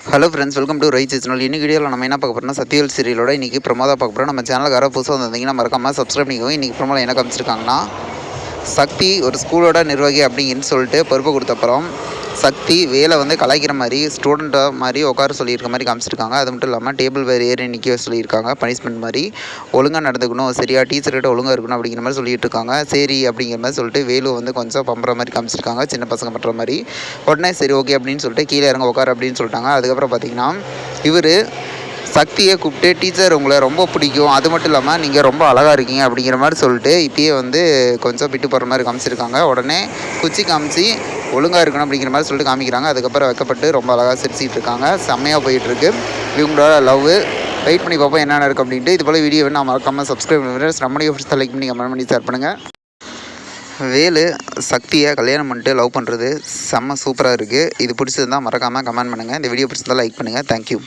Hello friends welcome to right channel இன்னைக்கு வீடியோவில் நம்ம என்ன பார்க்க போகிறோம்னா சத்தியல் சீரியலோட இன்றைக்கி பிரமாதா பார்க்க போகிறோம் நம்ம சேனலுக்கு யாராவது புதுசாக வந்திருந்தீங்கன்னா மறக்காமல் சப்ஸ்கிரைப் பண்ணிக்கோங்க. இன்றைக்கி பிரமாவில் என்ன காமிச்சிருக்காங்கன்னா சக்தி ஒரு ஸ்கூலோட நிர்வாகி அப்படிங்கன்னு சொல்லிட்டு பொறுப்பு கொடுத்தப்புறம் சக்தி வேலை வந்து கலாய்க்கிற மாதிரி ஸ்டூடெண்ட்டாக மாதிரி உட்கார சொல்லியிருக்க மாதிரி காமிச்சிருக்காங்க. அது மட்டும் இல்லாமல் டேபிள் வேறு ஏறி நிற்க சொல்லியிருக்காங்க. பனிஷ்மெண்ட் மாதிரி ஒழுங்காக நடந்துக்கணும். சரியா டீச்சர்கிட்ட ஒழுங்காக இருக்கணும் அப்படிங்கிற மாதிரி சொல்லிட்டு இருக்காங்க சரி அப்படிங்கிற மாதிரி சொல்லிட்டு வேலு வந்து கொஞ்சம் பம்புற மாதிரி காமிச்சிருக்காங்க. சின்ன பசங்க பண்ணுற மாதிரி. உடனே சரி ஓகே அப்படின்னு சொல்லிட்டு கீழே இறங்க உட்கார அப்படின்னு சொல்லிட்டாங்க. அதுக்கப்புறம் பார்த்தீங்கன்னா இவர் சக்தியை கூப்பிட்டு டீச்சர் உங்களை ரொம்ப பிடிக்கும். அது மட்டும் இல்லாமல் நீங்கள் ரொம்ப அழகாக இருக்கீங்க. அப்படிங்கிற மாதிரி சொல்லிட்டு இப்பயே வந்து கொஞ்சம் விட்டு போகிற மாதிரி காமிச்சிருக்காங்க. உடனே குச்சி காமிச்சு ஒழுங்காக இருக்கணும் அப்படிங்கிற மாதிரி சொல்லிட்டு காமிக்கிறாங்க. அதுக்கப்புறம் வைக்கப்பட்டு ரொம்ப அழகாக சிரிச்சிட்டு இருக்காங்க. செம்மையாக போயிட்டுருக்கு. இவங்களோட லவ். வெயிட் பண்ணி பார்ப்போம் என்னென்ன இருக்குது அப்படின்ட்டு. இது போல் வீடியோ நான் மறக்காமல் சப்ஸ்கிரைப் பண்ணுறேன் நம்மளுடைய ஃப்ரெண்ட்ஸ் லைக் பண்ணி கமெண்ட் பண்ணி ஷேர் பண்ணுங்கள் வேலு சக்தியை கல்யாணம் பண்ணிட்டு லவ் பண்ணுறது செம்ம சூப்பராக இருக்குது இது பிடிச்சிருந்தால் மறக்காமல் கமெண்ட் பண்ணுங்கள் இந்த வீடியோ பிடிச்சிருந்தால் லைக் பண்ணுங்கள் தேங்க்யூ